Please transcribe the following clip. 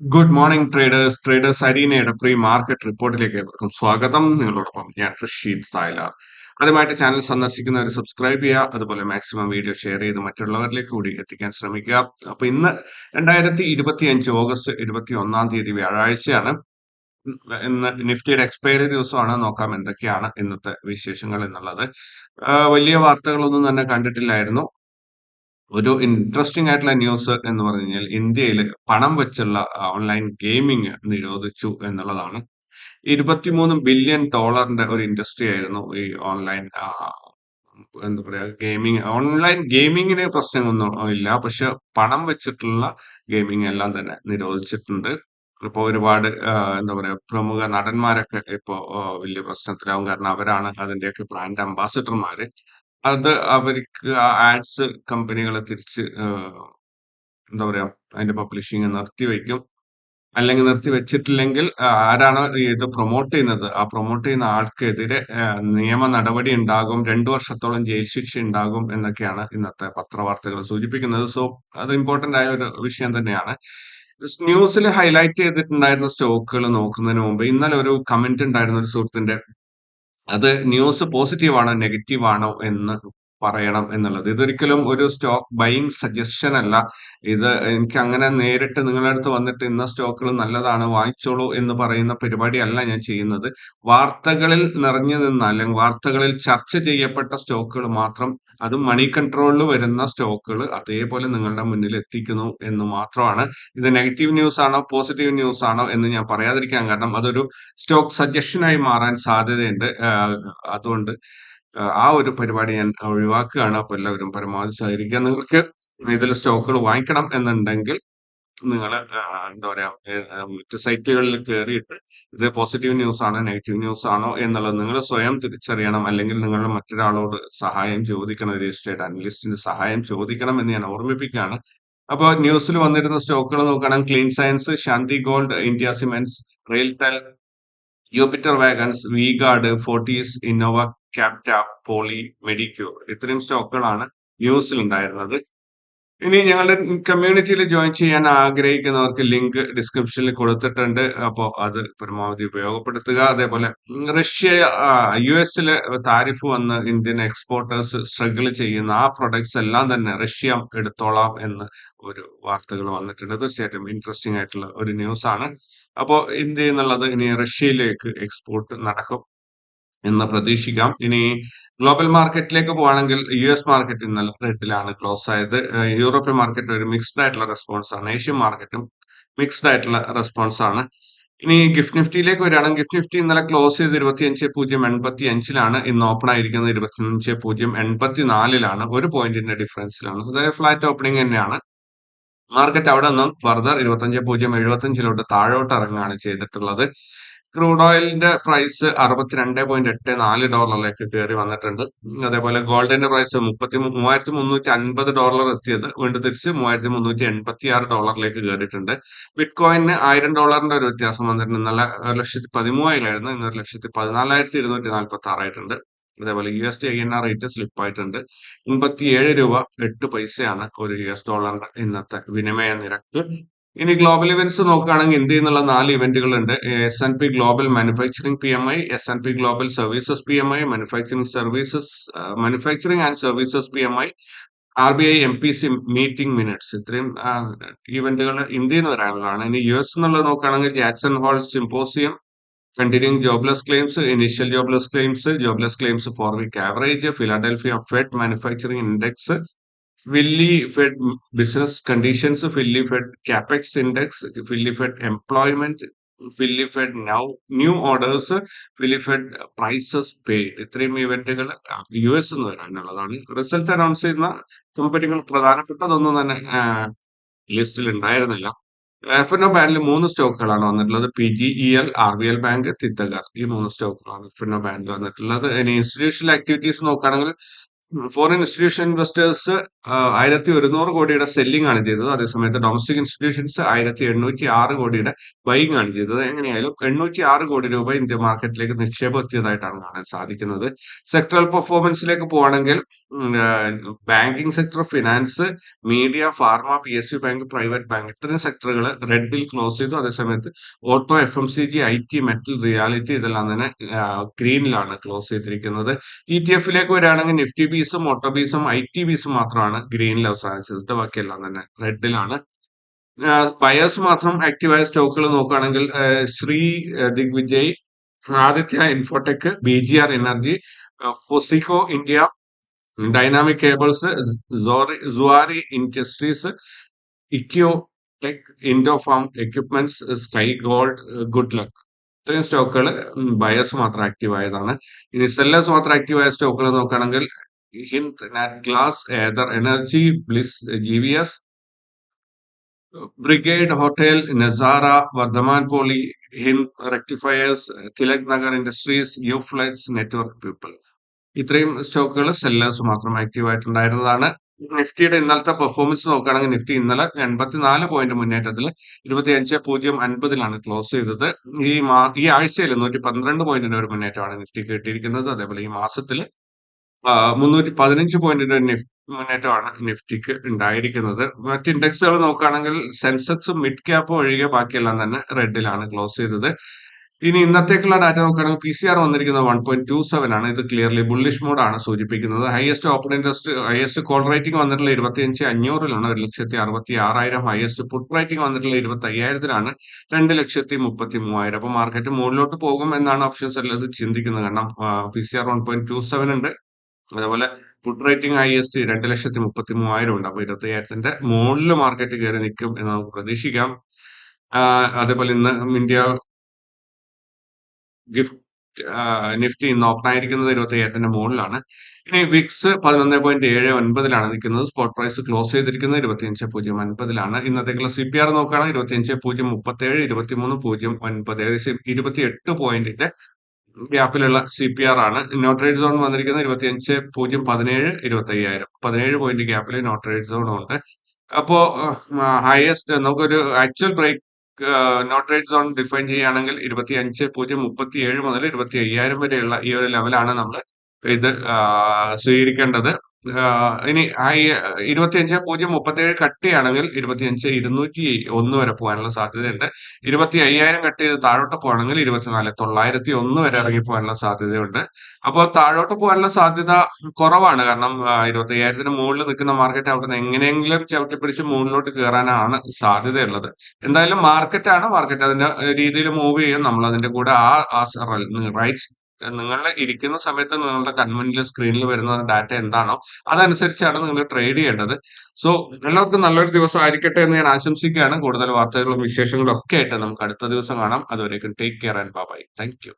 Good morning traders traders അരീനയുടെ pre market റിപ്പോർട്ടിലേക്ക് ഏവർക്കും സ്വാഗതം. നിങ്ങളോടൊപ്പം ഞാൻ റഷീദ് തായ്ലാർ. ആദ്യമായിട്ട് ചാനൽ സന്ദർശിക്കുന്നവർ സബ്സ്ക്രൈബ് ചെയ്യുക. അതുപോലെ മാക്സിമം വീഡിയോ ഷെയർ ചെയ്ത് മറ്റുള്ളവരിലേക്ക് കൂടി എത്തിക്കാൻ ശ്രമിക്കുക. അപ്പൊ ഇന്ന് രണ്ടായിരത്തി ഇരുപത്തി അഞ്ച് ഓഗസ്റ്റ് ഇരുപത്തി ഒന്നാം തീയതി വ്യാഴാഴ്ചയാണ്. ഇന്ന് നിഫ്റ്റിയുടെ എക്സ്പയറി ദിവസമാണ്. നോക്കാം എന്തൊക്കെയാണ് ഇന്നത്തെ വിശേഷങ്ങൾ എന്നുള്ളത്. വലിയ വാർത്തകളൊന്നും തന്നെ കണ്ടിട്ടില്ലായിരുന്നു. ഒരു ഇൻട്രസ്റ്റിംഗ് ആയിട്ടുള്ള ന്യൂസ് എന്ന് പറഞ്ഞു കഴിഞ്ഞാൽ ഇന്ത്യയിൽ പണം വെച്ചുള്ള ഓൺലൈൻ ഗെയിമിംഗ് നിരോധിച്ചു എന്നുള്ളതാണ്. ഇരുപത്തിമൂന്ന് ബില്യൺ ഡോളറിന്റെ ഒരു ഇൻഡസ്ട്രി ആയിരുന്നു ഈ ഓൺലൈൻ എന്താ പറയാ ഗെയിമിങ് ഓൺലൈൻ ഗെയിമിങ്ങിന് പ്രശ്നമൊന്നും ഇല്ല. പക്ഷെ പണം വെച്ചിട്ടുള്ള ഗെയിമിംഗ് എല്ലാം തന്നെ നിരോധിച്ചിട്ടുണ്ട്. ഇപ്പൊ ഒരുപാട് എന്താ പറയാ പ്രമുഖ നടന്മാരൊക്കെ ഇപ്പോ വലിയ പ്രശ്നത്തിലാവും. കാരണം അവരാണ് അതിന്റെയൊക്കെ ബ്രാൻഡ് അംബാസിഡർമാര് അത് അവർക്ക് ആഡ്സ് കമ്പനികളെ തിരിച്ച് എന്താ പറയാ അതിന്റെ പബ്ലിഷിങ് നിർത്തിവെക്കും അല്ലെങ്കിൽ നിർത്തി വെച്ചിട്ടില്ലെങ്കിൽ ആരാണോ ഇത് പ്രൊമോട്ട് ചെയ്യുന്നത് ആ പ്രൊമോട്ട് ചെയ്യുന്ന ആൾക്കെതിരെ നിയമ നടപടി ഉണ്ടാകും രണ്ടു വർഷത്തോളം ജയിൽ ശിക്ഷ ഉണ്ടാകും എന്നൊക്കെയാണ് ഇന്നത്തെ പത്രവാർത്തകൾ സൂചിപ്പിക്കുന്നത്. സോ അത് ഇമ്പോർട്ടന്റ് ആയ ഒരു വിഷയം തന്നെയാണ്. ന്യൂസിൽ ഹൈലൈറ്റ് ചെയ്തിട്ടുണ്ടായിരുന്ന സ്റ്റോക്കുകൾ നോക്കുന്നതിന് മുമ്പ് ഇന്നലെ ഒരു കമന്റ് ഉണ്ടായിരുന്ന ഒരു സുഹൃത്തിന്റെ അത് ന്യൂസ് പോസിറ്റീവ് ആണോ നെഗറ്റീവ് ആണോ എന്ന് പറയണം എന്നുള്ളത്. ഇതൊരിക്കലും ഒരു സ്റ്റോക്ക് ബൈയിങ് സജഷൻ അല്ല. ഇത് എനിക്ക് അങ്ങനെ നേരിട്ട് നിങ്ങളുടെ അടുത്ത് വന്നിട്ട് ഇന്ന സ്റ്റോക്കുകൾ നല്ലതാണ് വാങ്ങിച്ചോളൂ എന്ന് പറയുന്ന പരിപാടി അല്ല ഞാൻ ചെയ്യുന്നത്. വാർത്തകളിൽ നിറഞ്ഞു നിന്ന അല്ലെങ്കിൽ വാർത്തകളിൽ ചർച്ച ചെയ്യപ്പെട്ട സ്റ്റോക്കുകൾ മാത്രം അതും മണി കൺട്രോളിൽ വരുന്ന സ്റ്റോക്കുകൾ അതേപോലെ നിങ്ങളുടെ മുന്നിൽ എത്തിക്കുന്നു എന്ന് മാത്രമാണ്. ഇത് നെഗറ്റീവ് ന്യൂസ് ആണോ പോസിറ്റീവ് ന്യൂസ് ആണോ എന്ന് ഞാൻ പറയാതിരിക്കാൻ കാരണം അതൊരു സ്റ്റോക്ക് സജഷനായി മാറാൻ സാധ്യതയുണ്ട്. അതുകൊണ്ട് ആ ഒരു പരിപാടി ഞാൻ ഒഴിവാക്കുകയാണ്. അപ്പൊ എല്ലാവരും പരമാവധി സഹകരിക്കുക നിങ്ങൾക്ക് ഇതിൽ സ്റ്റോക്കുകൾ വാങ്ങിക്കണം എന്നുണ്ടെങ്കിൽ നിങ്ങൾ എന്താ പറയാ മറ്റ് സൈറ്റുകളിൽ കയറിയിട്ട് ഇത് പോസിറ്റീവ് ന്യൂസ് ആണോ നെഗറ്റീവ് ന്യൂസ് ആണോ എന്നുള്ളത് നിങ്ങൾ സ്വയം തിരിച്ചറിയണം. അല്ലെങ്കിൽ നിങ്ങൾ മറ്റൊരാളോട് സഹായം ചോദിക്കണം രജിസ്റ്റേർഡ് അനലിസ്റ്റിന്റെ സഹായം ചോദിക്കണം എന്ന് ഞാൻ ഓർമ്മിപ്പിക്കുകയാണ്. അപ്പോൾ ന്യൂസിൽ വന്നിരുന്ന സ്റ്റോക്കുകൾ നോക്കുകയാണെങ്കിൽ Clean Science Shanti Gold India Cements RailTel Jupiter Wagons V Guard Fortis Innova Captab Poly Medicure ഇത്രയും സ്റ്റോക്കുകളാണ് ന്യൂസിൽ ഉണ്ടായിരുന്നത് ഇനി ഞങ്ങളുടെ കമ്മ്യൂണിറ്റിയിൽ ജോയിൻ ചെയ്യാൻ ആഗ്രഹിക്കുന്നവർക്ക് ലിങ്ക് ഡിസ്ക്രിപ്ഷനിൽ കൊടുത്തിട്ടുണ്ട്. അപ്പോൾ അത് പരമാവധി ഉപയോഗപ്പെടുത്തുക. അതേപോലെ റഷ്യ യു എസിലെ താരിഫ് വന്ന് ഇന്ത്യൻ എക്സ്പോർട്ടേഴ്സ് സ്ട്രഗിൾ ചെയ്യുന്ന ആ പ്രൊഡക്ട്സ് എല്ലാം തന്നെ റഷ്യ എടുത്തോളാം എന്ന് ഒരു വാർത്തകൾ വന്നിട്ടുണ്ട്. തീർച്ചയായിട്ടും ഇൻട്രസ്റ്റിംഗ് ആയിട്ടുള്ള ഒരു ന്യൂസ് ആണ്. അപ്പോൾ ഇന്ത്യ എന്നുള്ളത് ഇനി റഷ്യയിലേക്ക് എക്സ്പോർട്ട് നടക്കും. എന്ന് പ്രതീക്ഷിക്കാം. ഇനി ഗ്ലോബൽ മാർക്കറ്റിലേക്ക് പോവാണെങ്കിൽ യു എസ് മാർക്കറ്റ് ഇന്നലെ റെഡിലാണ് ക്ലോസ് ആയത്. യൂറോപ്യൻ മാർക്കറ്റ് ഒരു മിക്സ്ഡ് ആയിട്ടുള്ള റെസ്പോൺസ് ആണ്. ഏഷ്യൻ മാർക്കറ്റും മിക്സ്ഡ് ആയിട്ടുള്ള റെസ്പോൺസ് ആണ്. ഇനി ഗിഫ്റ്റ് നിഫ്റ്റിയിലേക്ക് വരികയാണെങ്കിൽ ഗിഫ്റ്റ് നിഫ്റ്റി ഇന്നലെ ക്ലോസ് ചെയ്ത് ഇരുപത്തിയഞ്ച് പൂജ്യം എൺപത്തി അഞ്ചിലാണ് ഇന്ന് ഓപ്പൺ ആയിരിക്കുന്നത് ഇരുപത്തിയഞ്ച് പൂജ്യം എൺപത്തി നാലിലാണ് ഒരു പോയിന്റിന്റെ ഡിഫറൻസിലാണ് അതായത് ഫ്ലാറ്റ് ഓപ്പണിംഗ് തന്നെയാണ്. മാർക്കറ്റ് അവിടെ നിന്നും ഫർദർ ഇരുപത്തഞ്ച് പൂജ്യം എഴുപത്തഞ്ചിലോട്ട് താഴോട്ട് ഇറങ്ങുകയാണ് ചെയ്തിട്ടുള്ളത്. ക്രൂഡ് ഓയിലിന്റെ പ്രൈസ് അറുപത്തിരണ്ട് പോയിന്റ് എട്ട് നാല് ഡോളറിലേക്ക് കയറി വന്നിട്ടുണ്ട്. അതേപോലെ ഗോൾഡിന്റെ പ്രൈസ് മുപ്പത്തി മൂവായിരത്തി മുന്നൂറ്റി അൻപത് ഡോളർ എത്തിയത് വീണ്ടും തിരിച്ച് മൂവായിരത്തി മുന്നൂറ്റി എൺപത്തി ആറ് ഡോളറിലേക്ക് കയറിയിട്ടുണ്ട് ബിറ്റ് കോയിന് ആയിരം ഡോളറിന്റെ ഒരു വ്യത്യാസം വന്നിട്ടുണ്ട്. ഇന്നലെ ഒരു ലക്ഷത്തി പതിമൂവായിരമായിരുന്നു ഇന്ന് ഒരു ലക്ഷത്തി പതിനാലായിരത്തി ഇരുന്നൂറ്റി നാൽപ്പത്തി ആറായിട്ടുണ്ട് അതേപോലെ U S D I N R rate slip ആയിട്ടുണ്ട്. എൺപത്തിയേഴ് രൂപ എട്ട് പൈസയാണ് ഒരു യു എസ് ഡോളറിന്റെ ഇന്നത്തെ വിനിമയ നിരക്ക്. ഇനി ഗ്ലോബൽ ഇവന്റ്സ് നോക്കുകയാണെങ്കിൽ ഇന്ത്യയിൽ നിന്നുള്ള നാല് ഇവന്റുകൾ ഉണ്ട് S N P global manufacturing P M I S N P global services P M I manufacturing services manufacturing and services P M I R B I M P C meeting minutes ഇത്രയും ഇവന്റുകൾ ഇന്ത്യയിൽ നിന്ന് വരാനുള്ളതാണ് ഇനി U S എന്നുള്ളത് നോക്കുകയാണെങ്കിൽ Jackson Hole symposium continuing jobless claims initial jobless claims jobless claims four week average Philadelphia Fed manufacturing index Philly Fed business conditions Philly Fed capex index Philly Fed employment Philly Fed now new orders Philly Fed prices paid ഇത്രയും ഇവന്റുകൾ U S എന്ന് വരാനുള്ളതാണ് result announce ചെയ്യുന്ന കമ്പനികൾ പ്രധാനപ്പെട്ടതൊന്നും തന്നെ ലിസ്റ്റിൽ ഉണ്ടായിരുന്നില്ല. F N O ബാൻഡിൽ മൂന്ന് സ്റ്റോക്കുകളാണ് വന്നിട്ടുള്ളത്. P G E L R B L bank Titagarh ഈ മൂന്ന് സ്റ്റോക്കുകളാണ് എഫ് എൻ ഒ ബാൻഡിൽ വന്നിട്ടുള്ളത്. ഇനി ഇൻസ്റ്റിറ്റ്യൂഷണൽ ആക്ടിവിറ്റീസ് നോക്കുകയാണെങ്കിൽ ഫോറിൻ ഇൻസ്റ്റിറ്റ്യൂഷൻ ഇൻവെസ്റ്റേഴ്സ് ആയിരത്തി ഒരുന്നൂറ് കോടിയുടെ സെല്ലിംഗ് ആണ് ചെയ്തത്. അതേസമയത്ത് ഡൊമസ്റ്റിക് ഇൻസ്റ്റിറ്റ്യൂഷൻസ് ആയിരത്തി എണ്ണൂറ്റി ആറ് കോടിയുടെ ബൈങ് ആണ് ചെയ്തത്. എങ്ങനെയായാലും എണ്ണൂറ്റി ആറ് കോടി രൂപ ഇന്ത്യ മാർക്കറ്റിലേക്ക് നിക്ഷേപം എത്തിയതായിട്ടാണ് കാണാൻ സാധിക്കുന്നത്. സെക്ടറൽ പെർഫോമൻസിലേക്ക് പോവാണെങ്കിൽ banking sector finance media pharma P S U bank private bank ഇത്രയും സെക്ടറുകൾ റെഡ് ബിൽ ക്ലോസ് ചെയ്തു. അതേസമയത്ത് auto F M C G I T metal realty ഇതെല്ലാം തന്നെ ഗ്രീനിലാണ് ക്ലോസ് ചെയ്തിരിക്കുന്നത്. ഇ ടി എഫിലേക്ക് വരികയാണെങ്കിൽ നിഫ്റ്റി ബീസും ഓട്ടോ ബീസും ഐ ടി ബീസും മാത്രമാണ് ഗ്രീനിൽ അവസാനിച്ചത് ബാക്കിയെല്ലാം തന്നെ. റെഡിലാണ് ബയേഴ്സ് മാത്രം ആക്റ്റീവായ സ്റ്റോക്കുകൾ നോക്കുകയാണെങ്കിൽ Shri Digvijay Aditya Infotech B G R Energy Foseco India Dynamic Cables Zuari Industries Ikio Tech Indo Farm Equipments Sky Gold Good Luck ഇത്രയും സ്റ്റോക്കുകൾ ബയേഴ്സ് മാത്രം ആക്റ്റീവ് ആയതാണ്. ഇനി സെല്ലേഴ്സ് മാത്രം ആക്റ്റീവ് ആയ സ്റ്റോക്കുകൾ നോക്കുകയാണെങ്കിൽ Glass Ather Energy Bliss G V S Brigade Hotel Nazara Vardhman Poly Hind Rectifiers Tilak Nagar Industries U network people. ഇത്രയും സ്റ്റോക്കുകൾ സെല്ലേഴ്സ് മാത്രം ആക്റ്റീവ് ആയിട്ടുണ്ടായിരുന്നതാണ്. നിഫ്റ്റിയുടെ ഇന്നലത്തെ പെർഫോമൻസ് നോക്കുകയാണെങ്കിൽ നിഫ്റ്റി ഇന്നലെ എൺപത്തിനാല് പോയിന്റ് മുന്നേറ്റത്തിൽ ഇരുപത്തി അഞ്ച് പൂജ്യം അൻപതിലാണ് ക്ലോസ് ചെയ്തത്. ഈ മാ ഈ ആഴ്ചയിൽ നൂറ്റി പന്ത്രണ്ട് പോയിന്റിന്റെ ഒരു മുന്നേറ്റമാണ് നിഫ്റ്റി കിട്ടിയിരിക്കുന്നത്. അതേപോലെ ഈ മാസത്തിൽ മുന്നൂറ്റി പതിനഞ്ച് പോയിന്റിന്റെ മുന്നേറ്റമാണ് നിഫ്റ്റിക്ക് ഉണ്ടായിരിക്കുന്നത്. മറ്റ് ഇൻഡെക്സുകൾ നോക്കുകയാണെങ്കിൽ സെൻസെക്സും മിഡ് ക്യാപ്പും ഒഴികെ ബാക്കിയെല്ലാം തന്നെ റെഡിലാണ് ക്ലോസ് ചെയ്തത്. ഇനി ഇന്നത്തേക്കുള്ള ഡാറ്റ നോക്കുകയാണെങ്കിൽ പി സി ആർ വന്നിരിക്കുന്നത് വൺ പോയിന്റ് ടു സെവൻ ആണ്. ഇത് ക്ലിയർലി ബുള്ളിഷ് മോഡാണ് സൂചിപ്പിക്കുന്നത്. Highest open interest highest call writing വന്നിട്ടുള്ള ഇരുപത്തിയഞ്ച് അഞ്ഞൂറിലാണ്. ഒരു ലക്ഷത്തി അറുപത്തി ആറായിരം ഹയസ്റ്റ് പുട്ട് റേറ്റിംഗ് വന്നിട്ടുള്ള ഇരുപത്തി അയ്യായിരത്തിലാണ് രണ്ട് ലക്ഷത്തി മുപ്പത്തി മൂവായിരം. അപ്പൊ മാർക്കറ്റ് മുകളിലോട്ട് പോകും എന്നാണ് ഓപ്ഷൻ സെല്ലേഴ്സ് ചിന്തിക്കുന്നത്. കാരണം P C R one point two seven ഉണ്ട്. അതേപോലെ put writing I S T രണ്ട് ലക്ഷത്തി മുപ്പത്തി മൂവായിരം ഉണ്ട്. അപ്പൊ ഇരുപത്തി അയ്യായിരത്തിന്റെ മുകളിൽ മാർക്കറ്റ് കയറി നിൽക്കും എന്ന് നമുക്ക് പ്രതീക്ഷിക്കാം. അതേപോലെ ഇന്ന് ഇന്ത്യ ഗിഫ്റ്റ് നിഫ്റ്റി ഇന്ന് ഓപ്പൺ ആയിരിക്കുന്നത് ഇരുപത്തി അയ്യായിരത്തിന്റെ മുകളിലാണ്. ഇനി വിക്സ് പതിനൊന്ന് പോയിന്റ് ഏഴ് ഒൻപതിലാണ് നിൽക്കുന്നത്. സ്പോട്ട് പ്രൈസ് ക്ലോസ് ചെയ്തിരിക്കുന്നത് ഇരുപത്തിയഞ്ച് പൂജ്യം ഒൻപതിലാണ്. ഇന്നത്തേക്കുള്ള സി പി ആർ നോക്കുകയാണെങ്കിൽ ഇരുപത്തിയഞ്ച് പൂജ്യം മുപ്പത്തി ഏഴ് ഇരുപത്തിമൂന്ന് പൂജ്യം ഒൻപത് ഏകദേശം ഇരുപത്തിയെട്ട് പോയിന്റിന്റെ ഗ്യാപ്പിലുള്ള സി പി ആർ ആണ്. നോട്ടറേറ്റ് സോൺ വന്നിരിക്കുന്നത് ഇരുപത്തിയഞ്ച് പൂജ്യം പതിനേഴ് ഇരുപത്തി അയ്യായിരം പതിനേഴ് പോയിന്റ് ഗ്യാപ്പിൽ നോട്ടറേറ്റ് സോൺ ഉണ്ട്. അപ്പോ ഹയസ്റ്റ് നമുക്കൊരു ആക്ച്വൽ ബ്രേക്ക് നോട്ടറേറ്റ് സോൺ ഡിഫൈൻ ചെയ്യുകയാണെങ്കിൽ ഇരുപത്തി അഞ്ച് പൂജ്യം മുപ്പത്തി ഏഴ് മുതൽ ഇരുപത്തി അയ്യായിരം വരെയുള്ള ഈ ഒരു ലെവലാണ് നമ്മൾ ഇത് സ്വീകരിക്കേണ്ടത്. ഇനി ഇരുപത്തിയഞ്ച് പൂജ്യം മുപ്പത്തിയേഴ് കട്ടിയാണെങ്കിൽ ഇരുപത്തിയഞ്ച് ഇരുന്നൂറ്റി ഒന്ന് വരെ പോകാനുള്ള സാധ്യതയുണ്ട്. ഇരുപത്തി അയ്യായിരം കട്ടി ചെയ്ത് താഴോട്ട് പോകണമെങ്കിൽ ഇരുപത്തിനാല് തൊള്ളായിരത്തി ഒന്ന് വരെ ഇറങ്ങി പോകാനുള്ള സാധ്യതയുണ്ട്. അപ്പോൾ താഴോട്ട് പോകാനുള്ള സാധ്യത കുറവാണ്. കാരണം ഇരുപത്തി അയ്യായിരത്തിന് മുകളിൽ നിൽക്കുന്ന മാർക്കറ്റ് അവിടെ നിന്ന് എങ്ങനെയെങ്കിലും ചവിട്ടിപ്പിടിച്ച് മുകളിലോട്ട് കയറാനാണ് സാധ്യതയുള്ളത്. എന്തായാലും മാർക്കറ്റാണ് മാർക്കറ്റ്. അതിന്റെ രീതിയിൽ മൂവ് ചെയ്യും നമ്മൾ അതിന്റെ കൂടെ ആ റൈറ്റ്സ് നിങ്ങൾ ഇരിക്കുന്ന സമയത്ത് നിങ്ങളുടെ കൺവെന്റിൽ സ്ക്രീനിൽ വരുന്ന ഡാറ്റ എന്താണോ അതനുസരിച്ചാണ് നിങ്ങൾ ട്രേഡ് ചെയ്യേണ്ടത്. സോ എല്ലാവർക്കും നല്ലൊരു ദിവസം ആയിരിക്കട്ടെ എന്ന് ഞാൻ ആശംസിക്കുകയാണ്. കൂടുതൽ വാർത്തകളും വിശേഷങ്ങളും ഒക്കെ ആയിട്ട് നമുക്ക് അടുത്ത ദിവസം കാണാം. അതുവരേക്കും take care and bye thank you